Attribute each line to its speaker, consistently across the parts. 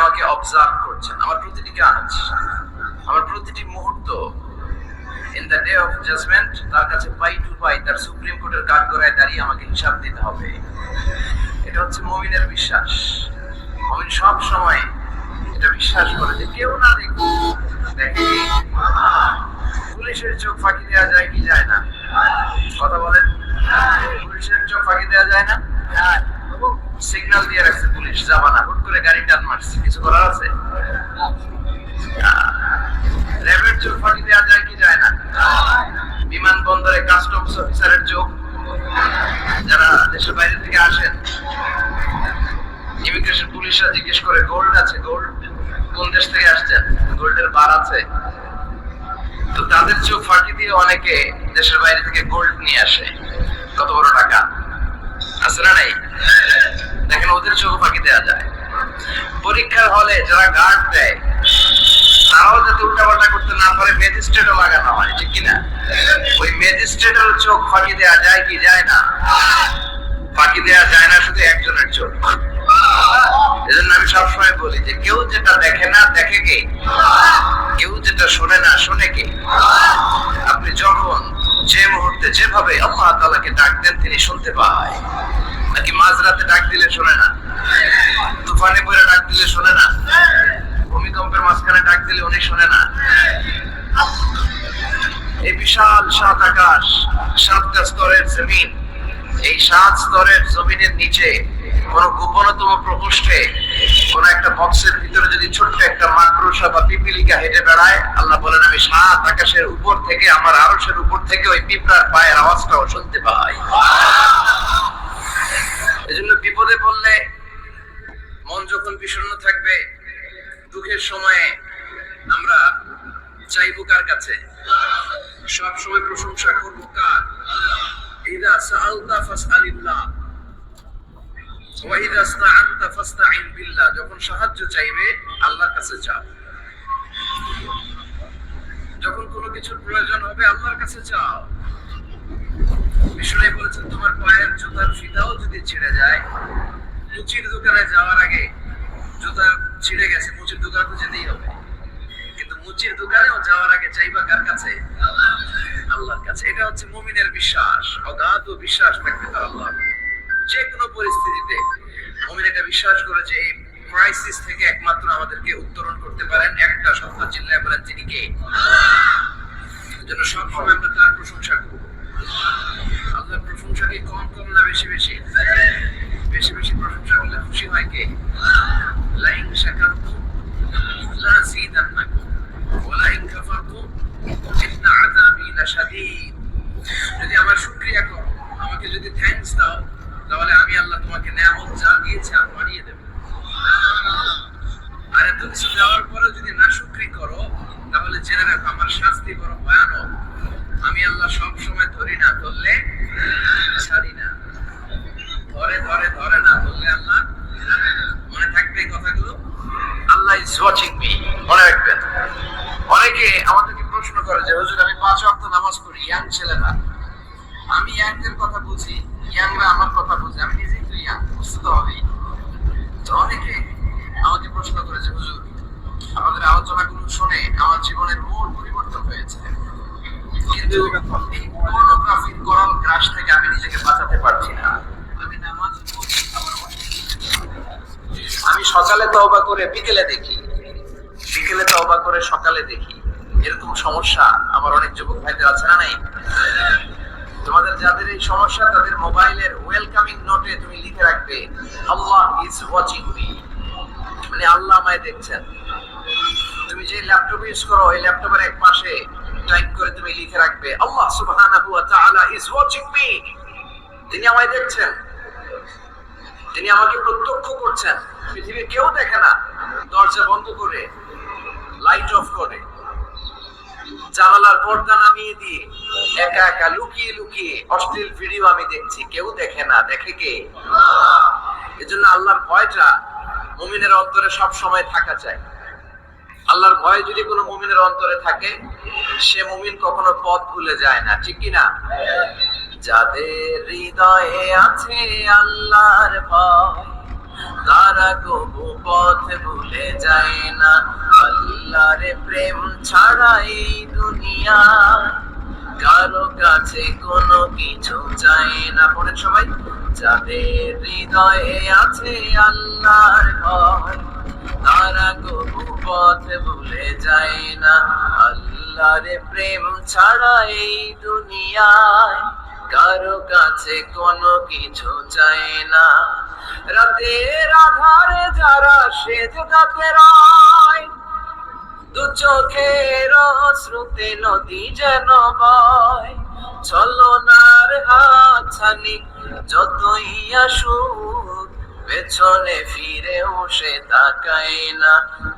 Speaker 1: আমাকে অবজার্ভ করছেন। আমার প্রতিটি কাজ আমার প্রতিটি মুহূর্ত in the day of judgement তার কাছে পাই টু পাই তার সুপ্রিম কোর্টের দাঁড়িয়ে আমাকে হিসাব দিতে হবে। এটা হচ্ছে মমিনের বিশ্বাস। মমিন সব সময় এটা বিশ্বাস করে যে কেউ না পুলিশের চোখ ফাঁকি দেওয়া যায় কি যায় না? কথা বলেন? পুলিশের চোখ ফাঁকি দেওয়া যায় না? সিগন্যাল দিয়ে রাখছে পুলিশ, যাবা না। হুট করে গাড়ি টান মারছে, কিছু করার আছে? র্যাবের চোখ ফাঁকি দেওয়া যায় কি যায় না? বিমানবন্দরে কাস্টমস অফিসারের চোখ। যারা দেশের বাইরে থেকে আসেন ইমিগ্রেশন পুলিশরা জিজ্ঞেস করে গোল্ড আছে গোল্ড কোন দেশ থেকে আসছেন? গোল্ডের বার আছে? তো তাদের চোখ ফাঁকি দিয়ে অনেকে দেশের বাইরে থেকে গোল্ড নিয়ে আসে। কত বড় টাকা? আছে নাই? দেখেন ওদের চোখ ফাঁকি দেওয়া যায়। পরীক্ষার হলে যারা গার্ড দেয়, তারাও যাতে উল্টাপাল্টা করতে না পারে ম্যাজিস্ট্রেটও লাগানো হয়, ঠিক কিনা? ওই ম্যাজিস্ট্রেটের চোখ ফাঁকি দেওয়া যায় কি যায় না? ফাঁকি দেওয়া যায় না শুধু একজনের চোখ। এজন্য আমি সবসময় বলি যে, কেউ যেটা দেখে না, দেখে কে? কেউ যেটা শোনে না, শোনে কে? আপনি যখন যে মুহূর্তে যেভাবে আল্লাহ তালাকে ডাক দেন, তিনি শুনতে পায়। নাকি মাঝরাতে ডাক দিলে শোনে না? তুফানে পরে ডাক দিলে শোনে না? ভূমিকম্পের মাঝখানে ডাক দিলে উনি শোনে না? এই বিশাল সাত আকাশ, সাতটা স্তরের জমিন, এই সাত স্তরের জমিনের নিচে কোন গোপনতম প্রকোষ্ঠে কোন একটা বক্সের ভিতরে যদি ছোট্ট একটা মাকড়সা বা পিপিলিকা হেঁটে বেড়ায়, আল্লাহ বলেন, আমি সাত আকাশের উপর থেকে, আমার আরশের উপর থেকে ওই পিঁপড়ার পায়ের আওয়াজটাও শুনতে পাই। এজন্য বিপদে পড়লে মন যখন বিষণ্ণ থাকবে, দুঃখের সময়ে আমরা চাইব কার কাছে? সব সময় প্রশংসা করব কার? ইদা সাআলতা ফাসআলিল্লাহ। ওয়া ইদা ইসতাআনতা ফাসতাইন বিল্লাহ। যখন সাহায্য চাইবে, আল্লাহর কাছে চাও যখন কোনো কিছুর প্রয়োজন হবে, আল্লাহর কাছে চাও। বিষ্ণু বলেছেন, তোমার পায়ের জুতার ফিতাও যদি ছিঁড়ে যায়, মুচির দোকানে যাওয়ার আগে জুতা ছিঁড়ে গেছে, মুচির দোকানে তো যেতেই হবে। কিন্তু মুচির দোকানেও যাওয়ার আগে চাইবা কার কাছে? আল্লাহর কাছে। এটা হচ্ছে মুমিনের বিশ্বাস, অগাধ বিশ্বাস থাকবে তার আল্লাহ যে কোনো পরিস্থিতিতে মুমিন এটা বিশ্বাস করে যে, এই ক্রাইসিস থেকে একমাত্র আমাদেরকে উত্তরণ করতে পারেন একটা সত্তা চিল্লায় বলেন তিনি কে? সবসময় আমরা তার প্রশংসা করব। আল্লাহর প্রশংসা কি কম কম না বেশি বেশি? বেশি বেশি প্রশংসা করলে খুশি হয় কে? লাইন লাশাদীদ। যদি আমার শুকরিয়া করো, আমাকে যদি থ্যাঙ্কস দাও, তাহলে আমি আল্লাহ তোমাকে নিয়ামত যা দিয়েছি, আর বাড়িয়ে দেব। আর এত কিছু পরে যদি না শুকরি করো, তাহলে জেনে রাখো, আমার শাস্তি বড় ভয়ানক। আমি আল্লাহ সব সময় ধরি না, ধরলে ছাড়ি না। ধরে ধরে ধরে না, ধরলে আল্লাহ মনে থাকবে এই কথাগুলো? আল্লাহ ইজ ওয়াচিং মি মনে রাখবেন। অনেকে আমাদেরকে প্রশ্ন করে যে, হুজুর, আমি পাঁচ ওয়াক্ত নামাজ পড়ি, ইয়াং ছেলেরা? আমি ইয়াংদের কথা বুঝি ইয়াংরা আমার কথা বুঝে আমি নিজেই তো ইয়াং, বুঝতে তো হবেই। অনেকে আমাকে প্রশ্ন করে যে হুজুর, আমাদের আলোচনাগুলো শুনে আমার জীবনের মূল পরিবর্তন হয়েছে। কিন্তু এই পর্নোগ্রাফির গরম গ্রাস থেকে আমি নিজেকে বাঁচাতে পারছি না। আমি নামাজ আমি সকালে তওবা করে বিকেলে দেখি। বিকেলে তওবা করে সকালে দেখি। এরকম সমস্যা আমার অনেক যুবক ভাইদের আছে না নাই? তোমাদের যাদের এই সমস্যা, তাদের মোবাইলের ওয়েলকামিং নোটে তুমি লিখে রাখবে, আল্লাহ ইজ ওয়াচিং মি মানে আল্লাহ আমায় দেখছেন। তুমি যে ল্যাপটপ ইউজ করো এই ল্যাপটপের এক পাশে টাইপ করে তুমি লিখে রাখবে, আল্লাহ সুবহানাহু ওয়া তাআলা ইজ ওয়াচিং মি তিনি আমায় দেখছেন। তিনি আমাকে প্রত্যক্ষ করছেন। পৃথিবী কেউ দেখে না। দরজা বন্ধ করে লাইট অফ করে। জানালার পর্দা নামিয়ে দিয়ে একা একা লুকিয়ে লুকিয়ে অশ্লীল ভিডিও আমি দেখছি, কেউ দেখে না, দেখে কে? এজন্য আল্লাহর ভয়টা মুমিনের অন্তরে সব সময় থাকা চাই। আল্লাহর ভয় যদি কোনো মুমিনের অন্তরে থাকে, সে মুমিন কখনো পথ ভুলে যায় না, ঠিক কি না যাদের হৃদয়ে আছে আল্লাহর ভয়,
Speaker 2: তারা কবু পথ ভুলে যায় না। আল্লাহর প্রেম ছাড়া এই দুনিয়া কারও কাছে কোনো কিছু চাই না। পড়েন সবাই যাদের হৃদয়ে আছে আল্লাহর ভয়, তারা কবু পথ ভুলে যায় না। আল্লাহর প্রেম ছাড়া এই দুনিয়ায় কারও কাছে কোনো কিছু চায় না। রাতের আধারে যারা সেজ যাতে রায় দু চোখের শ্রুতে নদী যেন বয়। ছলনার হাতছানি, যতই আসুক, পেছনে ফিরেও সে তাকায় না।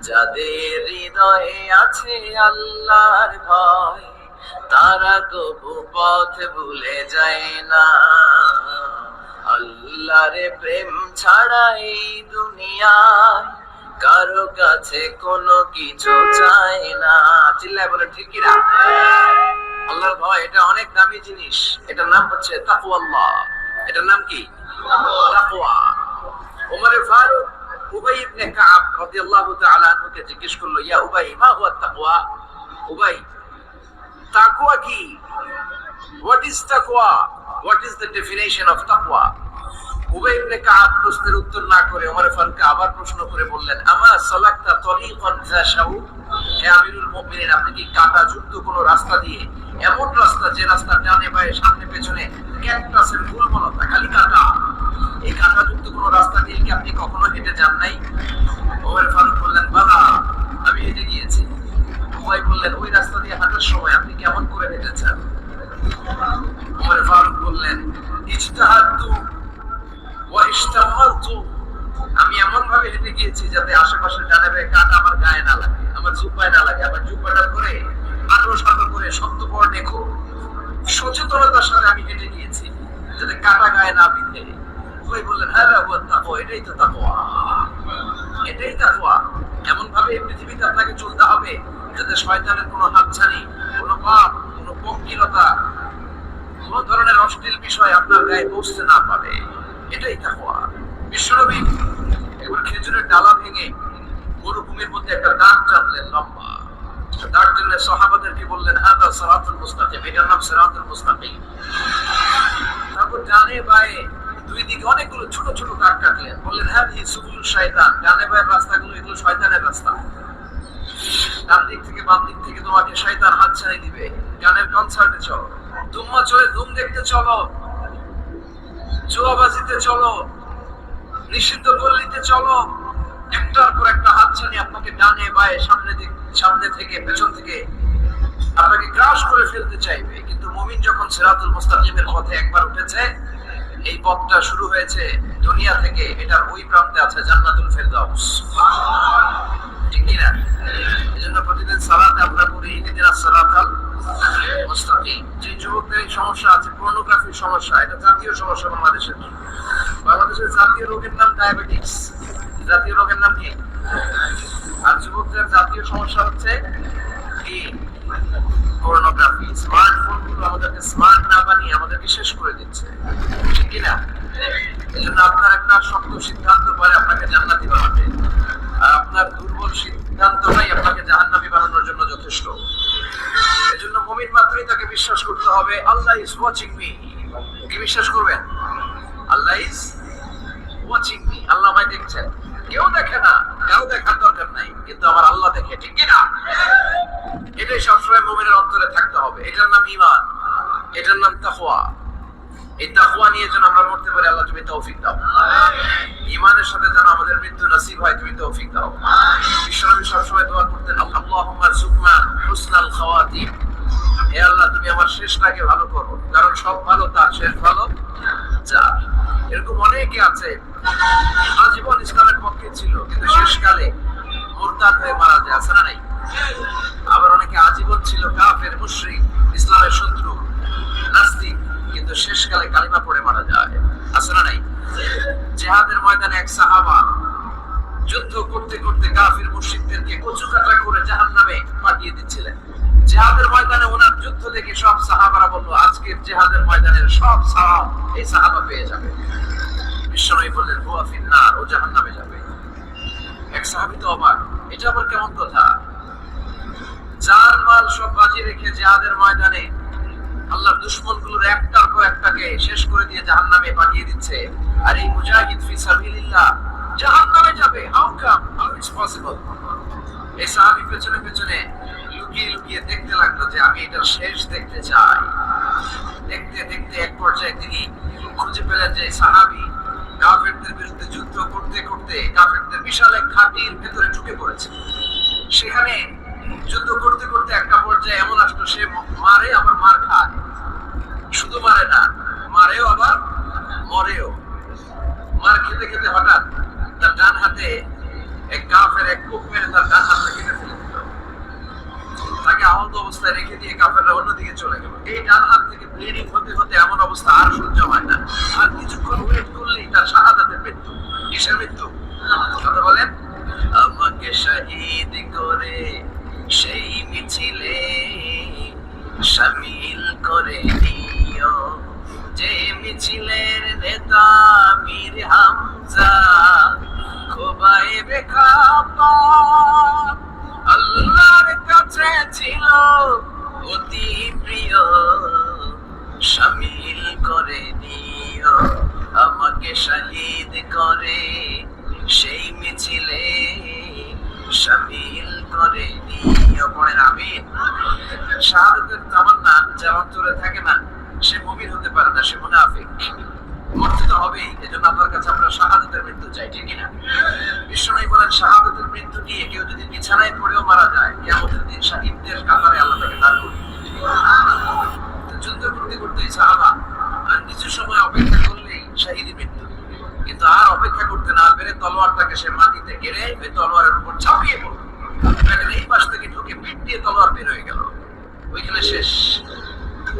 Speaker 2: যাদের হৃদয়ে আছে আল্লাহর ভয়, তারা কবু পথ ভুলে যায় না। আল্লাহরে প্রেম ছাড়া এই দুনিয়ায় কারও কাছে কোনো কিছু চায় না। চিল্লায় বলে, ঠিক কিনা আল্লাহর ভয়, এটা অনেক দামি জিনিস। এটার নাম হচ্ছে তাকওয়াল্লাহ এটার নাম কি? তাকওয়া। ফারুক উবাই ইবনে রাদিয়াল্লাহু তাআলা আনহুকে জিজ্ঞেস করল, ইয়া উবাই, মা হুয়া তাকওয়া? উবাই, তাকওয়া কি? হোয়াট ইজ তাকওয়া? হোয়াট ইজ দ্য অফ তাকওয়া? উবাই ইবনে কাব প্রশ্নের উত্তর না করে ওমর ফারুককে আবার প্রশ্ন করে বললেন, আমা সালাকতা তরিকান যাশাউ হে আমিরুল মুমিনিন, আপনি কি কাটা যুক্ত কোনো রাস্তা দিয়ে এমন রাস্তা যে রাস্তা ডানে বায়ে সামনে পেছনে ক্যাকটাসের ফুলমলতা খালি কাটা? এই কাটা যুক্ত কোনো রাস্তা দিয়ে কি আপনি কখনো হেঁটে যান নাই? ওমর ফারুক বললেন বাবা আমি হেঁটে গিয়েছি। উবাই বললেন, ওই রাস্তা দিয়ে হাঁটার সময় আপনি কেমন করে হেঁটেছেন? ওমর ফারুক বললেন ইশতামালতু আমি এমন ভাবে হেঁটে গিয়েছি যাতে আশেপাশে জানাবে কাটা আমার গায়ে না লাগে, আমার জুব্বায় না লাগে, আমার জুব্বাটা করে আলো সালো করে শক্ত পর দেখো। সচেতনতার সাথে আমি হেঁটে গিয়েছি যাতে কাটা গায়ে না বিধে। ওই বললেন হ্যাঁ তাকো এটাই তো তাকোয়া এটাই এমন ভাবে পৃথিবীতে আপনাকে চলতে হবে যাতে শয়তানের কোনো হাতছানি, কোনো পাপ, কোনো পঙ্কিলতা, কোন ধরনের অশ্লীল বিষয় আপনার গায়ে পৌঁছতে না পারে। এটাই তাকওয়া বিশ্বনবী একবার খেজুরের ডালা ভেঙে মরুভূমির মধ্যে একটা দাগ টানলেন লম্বা। দাগ টানলে সাহাবাদেরকে বললেন, হাদা সিরাতুল মুস্তাকিম। এটার নাম সিরাতুল মুস্তাকিম। তারপর ডানে বায়ে দুই দিকে অনেকগুলো ছোট ছোট দাগ কাটলেন। বললেন হ্যাঁ এই সুবুল শয়তান। ডানে বায়ের রাস্তাগুলো, এগুলো শয়তানের রাস্তা। ডান দিক থেকে বাম দিক থেকে তোমাকে শয়তান হাত ছাড়িয়ে দিবে। গানের কনসার্টে চলো। দুম্মা চলে ধুম দেখতে চলো। জুয়াবাজিতে চলো, নিষিদ্ধ গল্লিতে চলো। একটার পর একটা হাত ছানি আপনাকে ডানে, বায়ে, সামনে দিক, সামনে থেকে, পেছন থেকে আপনাকে গ্রাস করে ফেলতে চাইবে। কিন্তু মুমিন যখন সিরাতুল মুস্তাকিমের পথে একবার উঠেছে, এই পথটা শুরু হয়েছে দুনিয়া থেকে। এটার ওই প্রান্তে আছে জান্নাতুল ফেরদাউস। ঠিক কি না এজন্য প্রতিদিন সালাতে আমরা পড়ি সিরাতাল মুস্তাকিম যে যুবকদের এই সমস্যা আছে পর্নোগ্রাফির সমস্যা, এটা জাতীয় সমস্যা বাংলাদেশের। বাংলাদেশের জাতীয় রোগের নাম ডায়াবেটিস জাতীয় রোগের নাম কি? আর যুবকদের জাতীয় সমস্যা হচ্ছে কি? পর্নোগ্রাফি স্মার্টফোনগুলো আমাদেরকে স্মার্ট না বানিয়ে আমাদেরকে শেষ করে দিচ্ছে। ঠিক কি না? এই জন্য আপনার একটা শক্ত সিদ্ধান্ত পরে আপনাকে জান্নাতি বানাবে। আর আপনার দুর্বল সিদ্ধান্তটাই আপনাকে জাহান্নামী বানানোর জন্য যথেষ্ট। এজন্য মুমিন মাত্রই তাকে বিশ্বাস করতে হবে। আল্লাহ ইজ ওয়াচিং মি কি বিশ্বাস করবেন? Allah is watching me Allah আমায় দেখছেন। কেউ দেখে না। কেউ দেখার দরকার নাই। কিন্তু আমার আল্লাহ দেখে, ঠিক কি না এটাই সবসময় মুমিনের অন্তরে থাকতে হবে। এটার নাম ইমান এটার নাম তাকওয়া। এই তাকওয়া নিয়ে যেন আমরা মরতে পারি আল্লাহ তুমি তৌফিক দাও। ইমানের সাথে যেন আমাদের মৃত্যু নসিব হয় তুমি তৌফিক দাও। বিশ্বনবী সবসময় দোয়া করতেন আল্লাহুম্মা হুসনাল খাওয়াতিম হে আল্লাহ তুমি আমার শেষটাকে ভালো করো কারণ সব ভালো তার শেষ ভালো যা। এরকম অনেকে আছে আজীবন ইসলামের পক্ষে ছিল কিন্তু শেষকালে মোরতাদ হয়ে মারা যায় আছে না নাই? আবার অনেকে আজীবন ছিল কাফের মুশরিক ইসলামের শত্রু নাস্তিক। কিন্তু শেষকালে কালিমা পড়ে মারা যায়। আছে না নাই? জেহাদের ময়দানে এক সাহাবা যুদ্ধ করতে করতে কাফির মুশরিকদেরকে কচু কাটা করে জাহান্নামে পাঠিয়ে দিচ্ছিলেন। জেহাদের ময়দানে ওনার যুদ্ধ দেখে সব সাহাবারা বলল, আজকের জেহাদের ময়দানের সব সাহাব এই সাহাবা পেয়ে যাবে। বিশ্বনবী বললেন, হুয়া ফিন্নার, ও জাহান্নামে যাবে। এক সাহাবী তো অবাক, এটা আবার কেমন কথা? জান মাল সব বাজি রেখে জেহাদের ময়দানে আল্লাহর দুশ্মনগুলোর একটার পর একটাকে শেষ করে দিয়ে জাহান্নামে পাঠিয়ে দিচ্ছে। আর এই মুজাহিদ ফি সাবিলিল্লাহ জাহান্নামে যাবে। How come how it's possible এই সাহাবী পেছনে পেছনে লুকিয়ে লুকিয়ে দেখতে লাগল যে আমি এটা শেষ দেখতে চাই। দেখতে দেখতে এক পর্যায়ে তিনি খুঁজে পেলেন যে সাহাবী কাফেরদের বিরুদ্ধে যুদ্ধ করতে করতে কাফেরদের বিশাল এক ঘাটির ভেতরে ঢুকে পড়েছে। সেখানে যুদ্ধ করতে করতে একটা পর্যায়ে এমন আসলো, সে মারে, আবার মার খায়। শুধু মারে না, মারেও আবার মরেও। মার খেতে খেতে হঠাৎ তার ডান হাতে এক কাফের এক কুপ মেরে তার ডান হাতটা কেটে ফেলে দিল। তাকে আহত অবস্থায় রেখে দিয়ে কাফেররা অন্যদিকে চলে গেল। এই ডান হাত থেকে ব্লিডিং হতে হতে এমন অবস্থা আর সহ্য হয় না। আর কিছুক্ষণ ওয়েট করলেই তার শাহাদাতের মৃত্যু কিসের মৃত্যু। কথা বলেন, আমাকে শহীদ করে সেই মিছিলে শামিল করে নিও। যে মিছিলের নেতা মীর হামজা খোবাইবে খাপা আল্লাহর কাছে ছিল অতি প্রিয়। শামিল করে নিও। আমাকে শহীদ করে সেই মিছিলে। শামিল করে বলেন, শাহাদাতের মৃত্যু নিয়ে কেউ যদি বিছানায় পড়েও মারা যায়, কিয়ামতের দিন শাহিদদের কাতারে আল্লাহ তাকে করতে করতে সাহাবা আর কিছু সময় অপেক্ষা করলেই শাহিদি মৃত্যু কিন্তু আর অপেক্ষা করতে না পেরে তলোয়ারটাকে সে মাটিতে গেড়ে ওই তলোয়ারের উপর চাপিয়ে পড়ল। এই পাশ থেকে ঢুকে পিঠ দিয়ে তলোয়ার বের হয়ে গেল। ওইখানে শেষ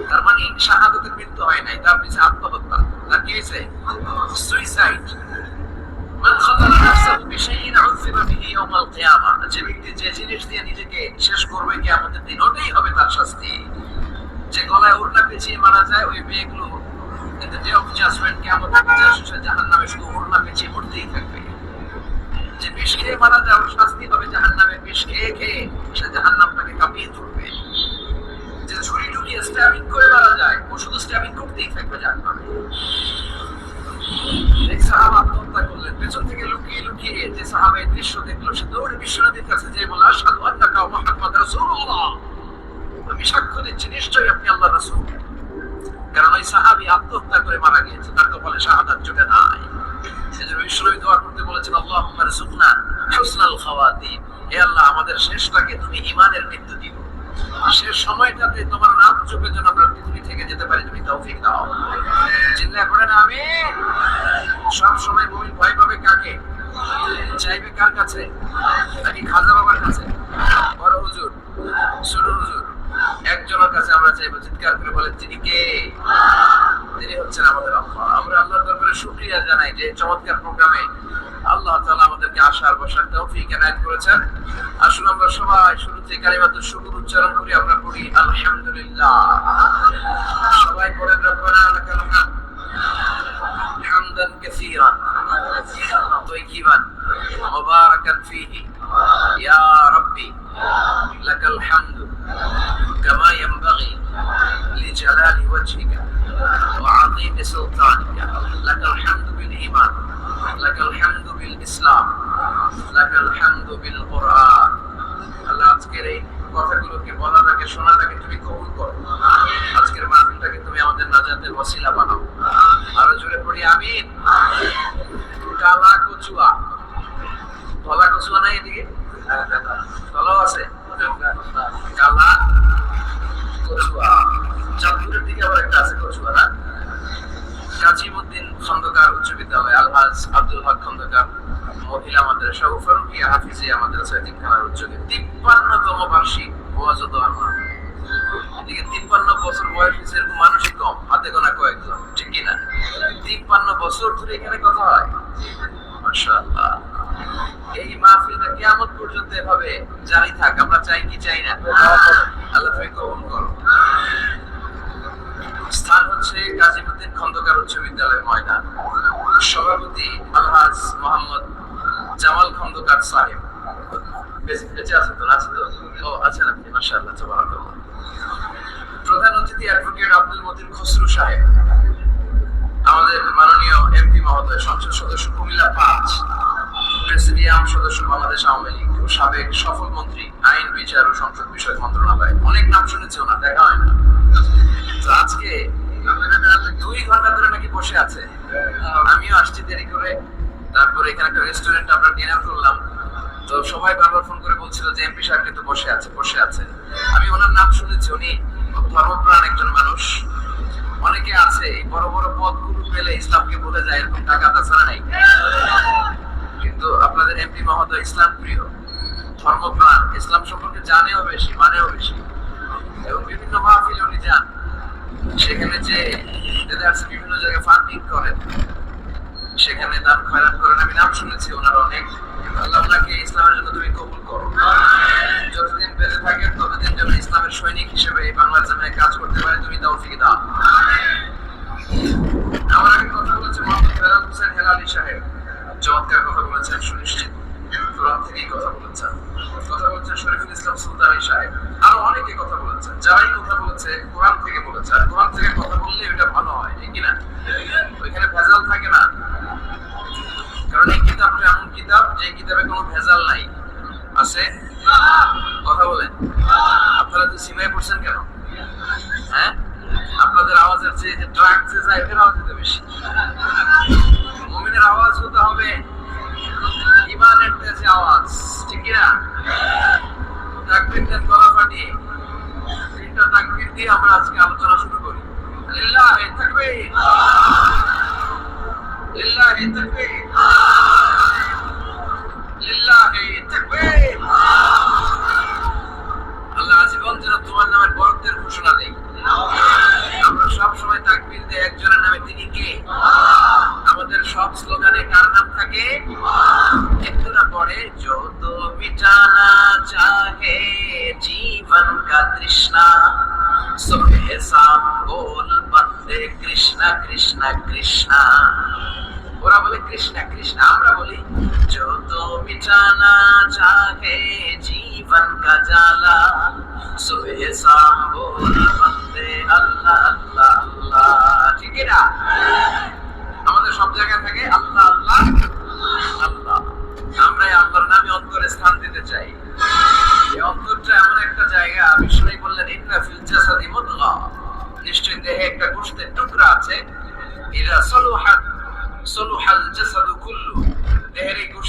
Speaker 2: তার মানে শাহাদাতের মৃত্যু হয় নাই, তার পিছনে আত্মহত্যা। তার কি হয়েছে সুইসাইড যে গলায় ওড়না পেঁচিয়ে মারা যায়, ওই মেয়েগুলো কিন্তু ডে অফ জাজমেন্ট কিয়ামতের বিচার শেষে জাহান্নামে শুধু পেঁচিয়ে মরতেই থাকবে। যে বিষ খেয়ে মারা যায় শাস্তি হবে জাহান্নামে, বিষ খেয়ে খেয়ে সে তাকে কাঁপিয়ে তুলবে। যে ছুরি ঢুকিয়ে স্ট্যাবিং করে মারা যায়, ও শুধু স্ট্যাবিং করতেই থাকবে জাহান্নামে। এক সাহাবা আত্মহত্যা করলেন। পেছন থেকে লুকিয়ে লুকিয়ে যে সাহাবা দৃশ্য দেখল, সে দৌড়ে বিশ্বনবীর কাছে যে বলে, আশহাদু আন্নাকা মুহাম্মাদ রাসূলুল্লাহ। আমি সাক্ষ্য দিচ্ছি, নিশ্চয়ই আপনি আল্লাহ রাসূল। কারণ ওই সাহাবী আত্মহত্যা করে মারা গিয়েছে, তার কপালে শাহাদাত জুটে নাই। সেজন্য বিশ্বনবী দোয়া করতে বলেছেন, আল্লাহুম্মা রযুকনা হুসনাল খাওয়াতিম হে আল্লাহ, আমাদের শেষটাকে তুমি ঈমানের মৃত্যু দিও। শেষ সময়টাতে তোমার নাম চোখে যেন আমরা পৃথিবী থেকে যেতে পারি, তুমি তৌফিক দাও। চিল্লা করে না আমি সব সময় মুমিন ভয় পাবে কাকে? চাইবে কার কাছে? নাকি খাজা বাবার কাছে? বড় হুজুর হুজুর একজনের কাছে আমরা চাইব চিৎকার করে বলে তিনি কে? তিনি হচ্ছেন আমাদের আল্লাহ। আমরা আল্লাহর দরবারে শুক্রিয়া জানাই যে চমৎকার প্রোগ্রামে আল্লাহ তালা আমাদেরকে আসার বসার তৌফিক এনায়ত করেছেন। আসুন আমরা সবাই শুরু শুরুতে কালিমাতুর শুকুর উচ্চারণ করি, আমরা পড়ি, আলহামদুলিল্লাহ। সবাই পড়ে রব্বানা হামদান কাসীরান তাইয়িবান মুবারাকান ফীহি। ইয়া রাব্বি, লাকাল হামদ كما ينبغي لجلال وجهك وعظيم سلطانك لك الحمد بالإيمان لك الحمد بالإسلام لك الحمد بالقرآن আল্লাহ আজকের এই কথাগুলোকে বলাটাকে শোনাটাকে তুমি কবুল করো আজকের মাহফিলটাকে তুমি আমাদের নাজাতের ওসিলা বানাও আরো জোরে পড়ি আমিন কালা কচুয়া কলা কচুয়া নাই এদিকে কলাও আছে খন্দকার উচ্চ বিদ্যালয় আলহাজ আব্দুল হক খন্দকার মহিলা মাদ্রাসা ও ফারুকিয়া হাফিজিয়া মাদ্রাসা এতিমখানার উদ্যোগে তিপ্পান্নতম বার্ষিক ওয়াজ মাহফিল। এদিকে তিপ্পান্ন বছর বয়স হয়েছে এরকম মানুষই কম, হাতে গোনা কয়েকজন, ঠিক কিনা? তিপ্পান্ন বছর ধরে এখানে কথা হয়? মাশাআল্লাহ। এই মাহফিলটা কিয়ামত পর্যন্ত এভাবে জারি থাক, আমরা চাই কি চাই না? আল্লাহ তুমি কবুল করো স্থান হচ্ছে কাজীমুদ্দিন খন্দকার উচ্চ বিদ্যালয় ময়দান। সভাপতি আলহাজ মোহাম্মদ জামাল খন্দকার সাহেব। বেঁচে- বেঁচে আছে তো? আছে তো? ও, আছেন আপনি, মাশাআল্লাহ, তাবারাকাল্লাহ। প্রধান অতিথি অ্যাডভোকেট আব্দুল মতিন খসরু সাহেব। আমাদের মাননীয় এমপি মহোদয়, সংসদ সদস্য কুমিল্লা পাঁচ। প্রেসিডিয়াম সদস্য বাংলাদেশ আওয়ামী লীগ ও সাবেক সফল মন্ত্রী, আইন, বিচার ও সংসদ বিষয়ক মন্ত্রণালয়। অনেক নাম শুনেছি ওনার দেখা হয় না। আজকে দুই ঘণ্টা ধরে নাকি বসে আছে। আমিও আসছি দেরি করে। তারপরে এখানে একটা রেস্টুরেন্ট আমরা ডিনার করলাম। তো সবাই বারবার ফোন করে বলছিল যে এমপি সাহেব কিন্তু বসে আছে বসে আছে। আমি ওনার নাম শুনেছি, উনি ধর্মপ্রাণ একজন মানুষ। অনেকে আছে, এই বড় বড় পদগুলো পেলে ইসলামকে ভুলে যায়, এরকম টাকা তাছাড়া নাই। কিন্তু আপনাদের এমপি মহোদয় ইসলাম প্রিয়, ধর্মপ্রাণ, ইসলাম সম্পর্কে জানেও বেশি, মানেও বেশি। এবং বিভিন্ন মাহফিলে উনি যান। সেখানে যে দেদার্স বিভিন্ন জায়গায় ফান্ডিং করেন সেখানে দান খয়রাত করেন আমি নাম শুনেছি ওনার অনেক। আল্লাহ আপনাকে ইসলামের জন্য তুমি কবুল করো। যতদিন বেঁচে থাকেন, ততদিন যেন ইসলামের সৈনিক হিসেবে এই বাংলার জমিনে কাজ করতে পারে, তুমি তৌফিক দাও। আমার আগে কথা বলেছে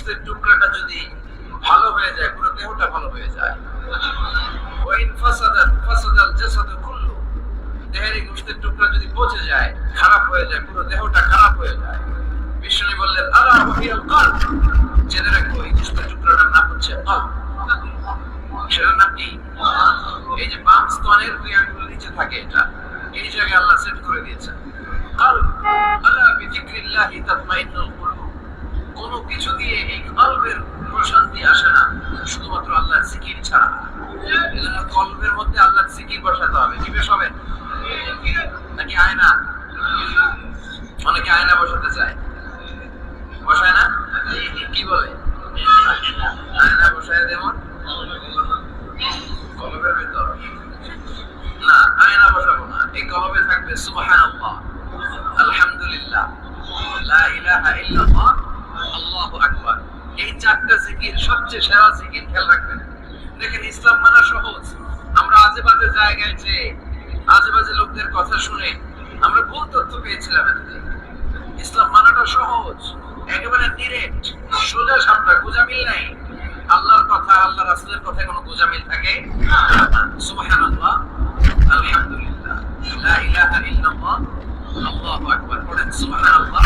Speaker 2: দেহের টুকরাটা যদি ভালো হয়ে যায়, পুরো দেহটা ভালো হয়ে যায়। আলা কি? এই যে থাকে এটা, এই জায়গায় আল্লাহ সেট করে দিয়েছেন। কলব, আলা বিযিকরিল্লাহি তাতমাইন্নুল কোনো কিছু দিয়ে এই কলবের প্রশান্তি আসে না। শুধুমাত্র আল্লাহর জিকির ছাড়া। কলবের মধ্যে আল্লাহর জিকির বসাতে হবে। কি হবে, নাকি আয়না? অনেকে আয়না বসাতে চায়। বসায় না? কি বলে? আয়না বসায় যেমন কলবের ভেতর। না, আয়না বসাবো না। এই কলবে থাকবে সুবহানাল্লাহ। আলহামদুলিল্লাহ। লা ইলাহা ইল্লাল্লাহ। আল্লাহু আকবার। এই চারটা জিকির সবচেয়ে সেরা জিকির খেয়াল রাখবেন। দেখেন ইসলাম মানা সহজ। আমরা আজে বাজে জায়গায় যে আজে বাজে লোকদের কথা শুনে আমরা ভুল তথ্য পেয়েছিলাম এতদিন। ইসলাম মানাটা সহজ, একেবারে ডিরেক্ট সোজা সাপটা গোজামিল নাই। আল্লাহর কথা আল্লাহ রাসূলের কথায় কোনো গোজামিল থাকে সুবহানাল্লাহ, আলহামদুলিল্লাহ। লা ইলাহা ইল্লাল্লাহ, আল্লাহু আকবার। পড়েন সুবহানাল্লাহ।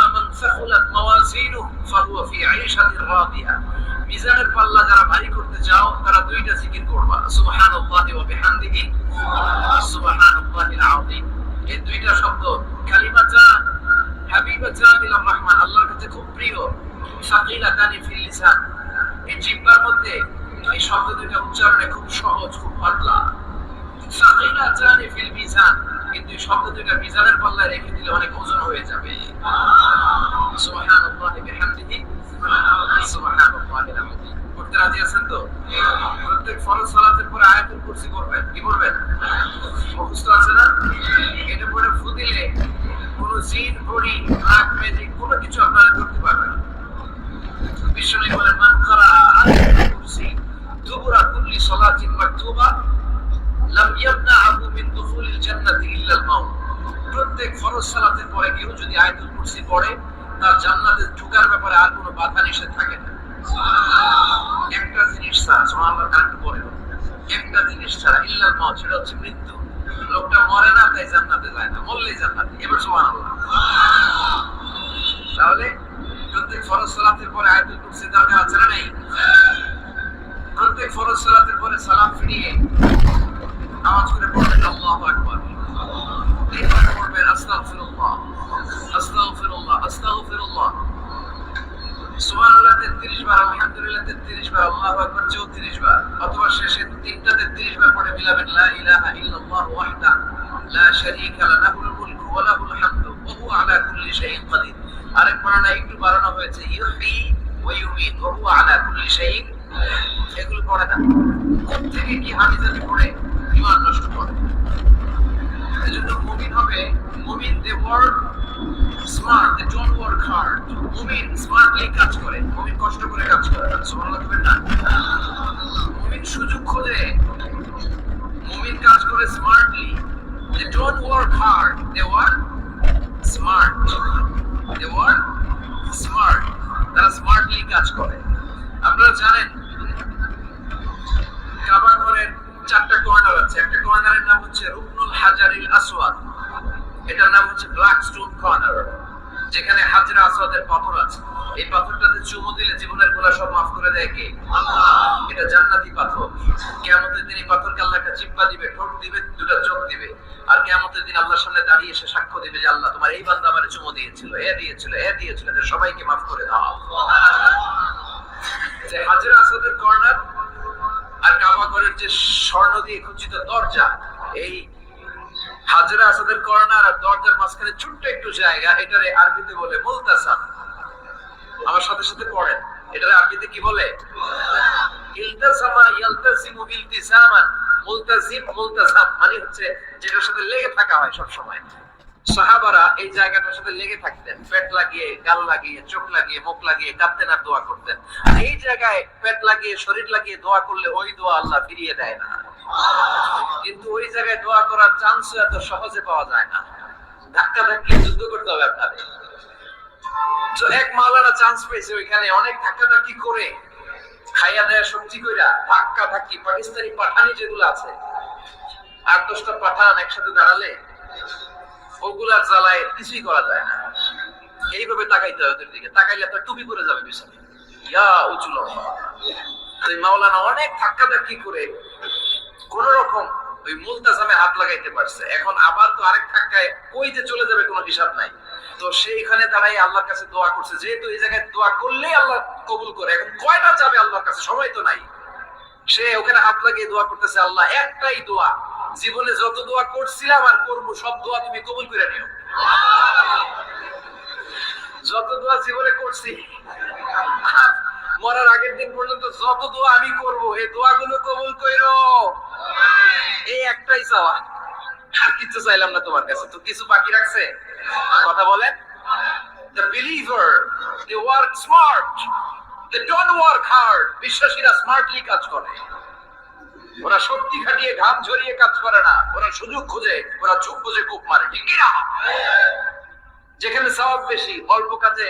Speaker 2: সাকুলাত মাওয়াজিনু, ফাহুয়া ফি আইশাতির রাদিয়া। মিজানের পাল্লা যারা ভারী করতে চাও, তারা দুইটা জিকির করবা। সুবহানাল্লাহি ওয়া বিহামদিহি। সুবহানাল্লাহিল আযীম। এই দুইটা শব্দ কালিমাতা হাবিবাতা ইলা রহমান, আল্লাহর কাছে খুব প্রিয়। সাকিলাতানি ফিল লিসান। এই জিহ্বার মধ্যে এই শব্দ দুইটা উচ্চারণে খুব সহজ, খুব পাতলা। সাকিলাতানি ফিল মিজান। কিন্তু শব্দ দুইটা মিজানের পাল্লায় রেখে দিলে অনেক ওজন হয়ে যাবে। সুবহানাল্লাহি রাজি আছেন তো? প্রত্যেক ফরজ সালাতের পরে আয়াতুল কুরসি করবেন। কি করবেন? মুখস্থ আছে না? এটা কোনো জিন কোনো কিছু আপনারা করতে কেউ যদি আয়াতুল কুরসি পড়ে, তার জান্নাতে ঢোকার ব্যাপারে আর কোনো বাধা নিষেধ থাকে না। একটা জিনিস ছাড়া, সুবহানাল্লাহ কারেক্ট পড়ে। একটা জিনিস ছাড়া, ইল্লাল মাউত সেটা হচ্ছে মৃত্যু। লোকটা মরে না, তাই জান্নাতে যায় না, মরলেই জান্নাতে। এবার সুবহানাল্লাহ। তাহলে প্রত্যেক ফরজ সালাতের পরে আয়াতুল কুরসি দরকার আছে না নাই? প্রত্যেক ফরজ সালাতের পরে সালাম ফিরিয়ে নামাজ করে পড়বেন, আল্লাহু আকবার। এইভাবে পড়বেন আস্তাগফিরুল্লাহ। আস্তাগফিরুল্লাহ আস্তাগফিরুল্লাহ সুবহানাল্লাহ 33 বার আলহামদুলিল্লাহ 33 বার আল্লাহু আকবার 34 বার অথবা শেষে তিনটা 33 বার পড়ে মিলাবেন লা ইলাহা ইল্লাল্লাহ ওয়াহদা লা শারীকা লা লাহুল মুলকু ওয়া লাহুল হামদু ওয়া হুয়া আলা কুল্লি শাইইন কাদির আরেক বর্ণনা একটু বাড়ানো হয়েছে ইউহয়ি ওয়া ইউমীত ওয়া হুয়া আলা কুল্লি শাইইন এগুলো পড়ে না। থেকে কি হাদিসানি পড়ে? ইমান নষ্ট করে। এজন্য মুমিন হবে। মুমিন they work smart don't work hard মুমিন স্মার্টলি কাজ করে। মুমিন কষ্ট করে কাজ করে সুবহানাল্লাহ করবেন না? মুমিন সুযোগ খোঁজে। মুমিন কাজ করে smartly. They don't work hard they work smart. They work smart. তারা স্মার্টলি কাজ করে। আপনারা জানেন, কাবা ঘরের চারটা কর্নার আছে। একটা কর্নারের নাম হচ্ছে রুকনুল হাজারিল আসওয়াদ। এটার নাম হচ্ছে ব্ল্যাক স্টোন কর্নার যেখানে হাজরা আসওয়াদের পাথর আছে। এই পাথরটাতে চুমু দিলে জীবনের গোলা সব মাফ করে দেয় কে? এটা জান্নাতি পাথর। কিয়ামতের দিন এই পাথরকে আল্লাহ একটা জিব্বা দিবে, ঠোঁট দিবে দুটো চোখ দিবে। আর কিয়ামতের দিন আল্লাহর সামনে দাঁড়িয়ে এসে সাক্ষ্য দিবে যে আল্লাহ তোমার এই বান্দা আমার চুমু দিয়েছিল, এ দিয়েছিল এ দিয়েছিল এদের সবাইকে মাফ করে দাও। যে হাজরা আসওয়াদের কর্নার আর কাবা ঘরের যে স্বর্ণ দিয়ে খচিত দরজা, এই হাজরা আসাদের আর দরজার মাঝখানে ছোট্ট একটু জায়গা, এটারে আরবিতে বলে আমার সাথে সাথে পড়েন, এটারে আরবিতে কি বলে? ইলতাসামা মুলতাসাম মানে হচ্ছে যেটার সাথে লেগে থাকা হয় সব সময় সাহাবারা এই জায়গাটার সাথে লেগে থাকতেন। পেট লাগিয়ে, গাল লাগিয়ে, চোখ লাগিয়ে, মুখ লাগিয়ে কাঁদতেন আর দোয়া করতেন। এই জায়গায় পেট লাগিয়ে, শরীর লাগিয়ে দোয়া করলে ওই দোয়া আল্লাহ ফিরিয়ে দেয় না। কিন্তু ওই জায়গায় দোয়া করার চান্স এত সহজে পাওয়া যায় না। ধাক্কা ধাক্কি যুদ্ধ করতে হবে আপনাদের। তো এক মাওলানা চান্স পেয়েছে ওইখানে, অনেক ধাক্কা ধাক্কি করে খাইয়া দেয়া শক্তি কইরা ধাক্কা ধাক্কি পাকিস্তানি পাঠানি যেগুলো আছে আট দশটা পাঠান একসাথে দাঁড়ালে ওগুলার জ্বালায় কিছুই করা যায় না। এইভাবে তাকাইতে হয় ওদের দিকে। তাকাইলে আপনার টুপি পরে যাবে পিছনে। ইয়া উঁচু লম্বা মাওলানা অনেক ধাক্কা ধাক্কি করে কোন রকম ওই মুলতাজামে হাত লাগাইতে পারছে। এখন আবার তো আরেক ধাক্কায় কই যে চলে যাবে কোনো হিসাব নাই। তো সেইখানে দাঁড়াই আল্লাহর কাছে দোয়া করছে। যেহেতু এই জায়গায় দোয়া করলেই আল্লাহ কবুল করে, এখন কয়টা যাবে আল্লাহর কাছে? সময় তো নাই। সে ওখানে হাত লাগিয়ে দোয়া করতেছে, আল্লাহ, একটাই দোয়া। জীবনে যত দোয়া করছিলাম আর করব, সব দোয়া তুমি কবুল করে নিও। যত দোয়া জীবনে করছি মরার আগের দিন পর্যন্ত যত দোয়া আমি করব, এই দোয়াগুলো কবুল কইরো। এই একটাই চাওয়া। আর কিছু চাইলাম না তোমার কাছে। তো কিছু বাকি রাখছে? কথা বলেন। The believer, they work smart. They don't work hard. বিশ্বাসীরা স্মার্টলি কাজ করে। ওরা শক্তি খাটিয়ে ঘাম ঝরিয়ে কাজ করে না। ওরা সুযোগ খুঁজে ওরা চুপ বুঝে কূপ মারে। ঠিক না যেখানে সওয়াব বেশি অল্প কাজে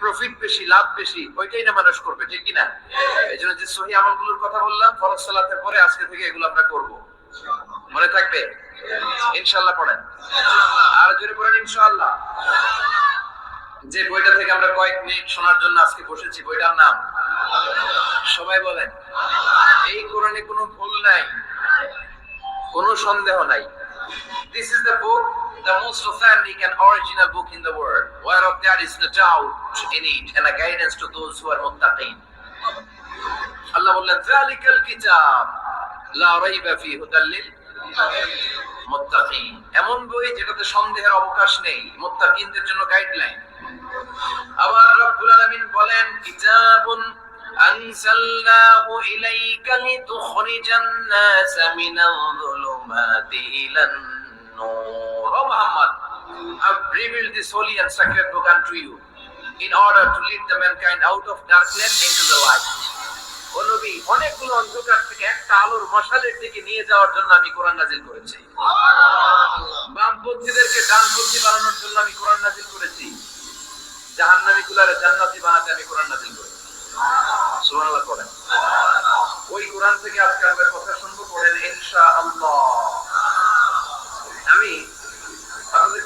Speaker 2: প্রফিট বেশি, লাভ বেশি, ওইটাই না মানুষ করবে, ঠিক কি না এই জন্য যে সহি আমলগুলোর কথা বললাম, ফরজ সালাতের পরে আজকে থেকে এগুলো আমরা করব। মনে থাকবে? ইনশাআল্লাহ পড়েন। আর জোরে পড়েন ইনশাআল্লাহ। যে বইটা থেকে আমরা কয়েক মিনিট শোনার জন্য আজকে বসেছি, বইটার নাম? সবাই বলেন। এই কোরআনে কোনো ভুল নাই, কোনো সন্দেহ নাই। This is the book, the most authentic and original book in the world, whereof there is no doubt in it and a guidance to those who are muttaqin. আল্লাহ বললেন যালিকাল কিতাব লা রাইবা ফি হুদাল লিল এমন বই যেটাতে সন্দেহের অবকাশ নেই মুত্তাকিনদের জন্য গাইডলাইন আবার রব্বুল আলামিন বলেন কিতাবুন أنزلناه إليك لتخرج الناس من الظلمات إلى النور Oh Muhammad, I've revealed this holy and sacred book unto you in order to lead the mankind out of darkness into the light. ও নবী অনেকগুলো অন্ধকার থেকে একটা আলোর মশালের দিকে নিয়ে যাওয়ার জন্য আমি কোরআন নাজিল করেছি বামপন্থীদেরকে ডানপন্থী বানানোর জন্য আমি কোরআন নাজিল করেছি জাহান্নামী গুলারে জান্নাতি বানাতে আমি কোরআন নাজিল করেছি সুবহানাল্লাহ ওই কোরআন থেকে আজকে আমরা কথা শুনব, পড়েন আমি আপনাদের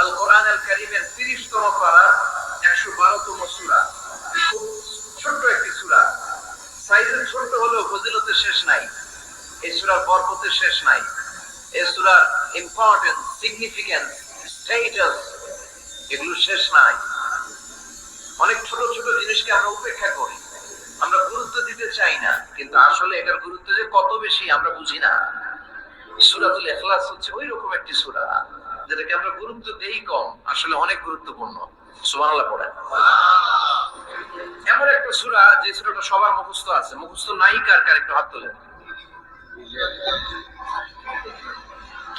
Speaker 2: আল কোরআন আল কারিমের 30 তম পারা 112 তম সূরা, খুব ছোট্ট একটি সূরা। সাইজের ছোট হলেও ফজিলতের শেষ নাই, এই সূরার বরকতের শেষ নাই। এই সূরার ইম্পর্টেন্স সিগনিফিকেন্স স্টেটাস এগুলো শেষ নাই। অনেক ছোট ছোট জিনিসকে আমরা উপেক্ষা করি। আমরা গুরুত্ব দিতে চাই না, কিন্তু আসলে এটার গুরুত্ব যে কত বেশি আমরা বুঝি না। সূরাতুল ইখলাস হচ্ছে ওই রকম একটি সূরা, যেটাকে আমরা গুরুত্ব দেই কম, আসলে অনেক গুরুত্বপূর্ণ। পড়েন। এমন একটা সূরা, যে সূরাটা সবার মুখস্থ আছে, মুখস্থ নাই কার কার একটু হাত তোলেন।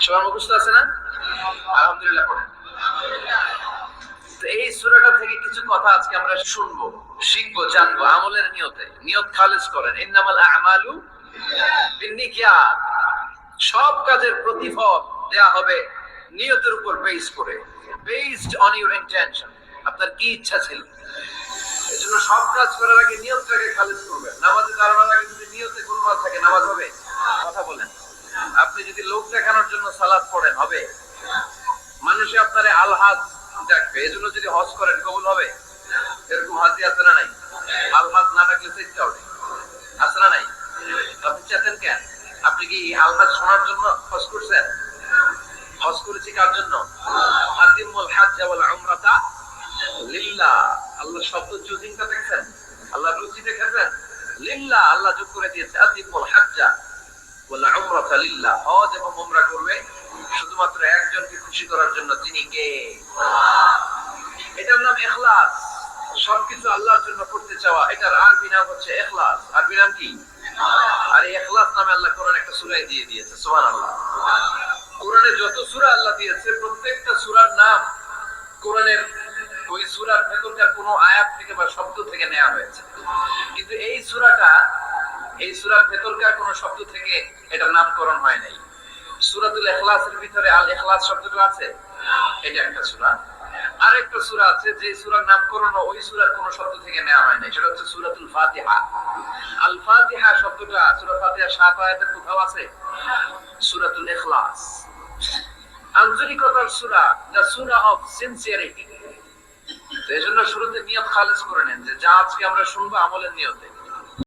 Speaker 2: সবার মুখস্থ আছে না? আলহামদুলিল্লাহ এই সূরাটা থেকে কিছু কথা আজকে আমরা শুনব, শিখব, জানব, আমলের নিয়তে। নিয়ত খালেজ করেন। ইন্নামাল আমালু বিন্নিকিয়াত সব কাজের প্রতিফল দেয়া হবে নিয়তের উপর বেস করে। বেসড অন ইউর ইন্টেনশন আপনার কি ইচ্ছা ছিল? এই জন্য সব কাজ করার আগে নিয়তটাকে খালেজ করবেন। নামাজে দাঁড়ানোর আগে যদি নিয়তে গোলমাল থাকে, নামাজ হবে? কথা বলেন। আপনি যদি লোক দেখানোর জন্য সালাদ পড়েন, হবে? মানুষে আপনারে আলহাজ ডাকবে এজন্য যদি হজ করেন, কবুল হবে? এরকম হাজি আছে না নাই? আলহাজ না ডাকলে চেষ্টা হবে। আছে না নাই? আপনি চেতেন কেন? আপনি কি আলহাজ শোনার জন্য হজ করছেন? হজ করেছি কার জন্য? আতিমুল হাজ ওয়াল উমরাতা লিল্লাহ। আল্লাহ শব্দ চুজিংটা দেখছেন। আল্লাহ রুচি দেখেছেন? লিল্লাহ, আল্লাহ যোগ করে দিয়েছে। আতিমুল হাজ্জা ওয়াল উমরাতা লিল্লাহ। হজ এবং উমরা করবে শুধুমাত্র খুশি করার জন্য তিনি কে? এটার নাম এখলাস। সবকিছু আল্লাহর জন্য করতে চাওয়া, এটার আরবি নাম হচ্ছে এখলাস। আরবি নাম কি? আর এখলাস নামে আল্লাহ কোরআন একটা সূরাই দিয়ে দিয়েছে, সুবহানাল্লাহ। কোরআনে যত সূরা আল্লাহ দিয়েছে, প্রত্যেকটা সূরার নাম কোরআনের ওই সূরার ভেতরকার কোনো আয়াত থেকে বা শব্দ থেকে নেওয়া হয়েছে। কিন্তু এই সূরাটা, এই সূরার ভেতরকার কোনো শব্দ থেকে এটার নামকরণ হয় নাই। সূরাতুল ইখলাসের ভিতরে আল শব্দটা আছে? এটা একটা সূরা। আরেকটা সূরা আছে, যে সূরার নামকরণ ওই সূরার কোন শব্দ থেকে নেওয়া হয় সেটা হচ্ছে সূরাতুল ফাতিহা। আল ফাতিহা শব্দটা, সূরা ফাতিহা সাত আয়াতের কোথাও আছে? সূরাতুল সূরা সূরা অফ সিনসিয়ারিটি। এই জন্য শুরুতে নিয়ত খালেজ করে নেন যে যা আজকে আমরা শুনব আমলের নিয়তে।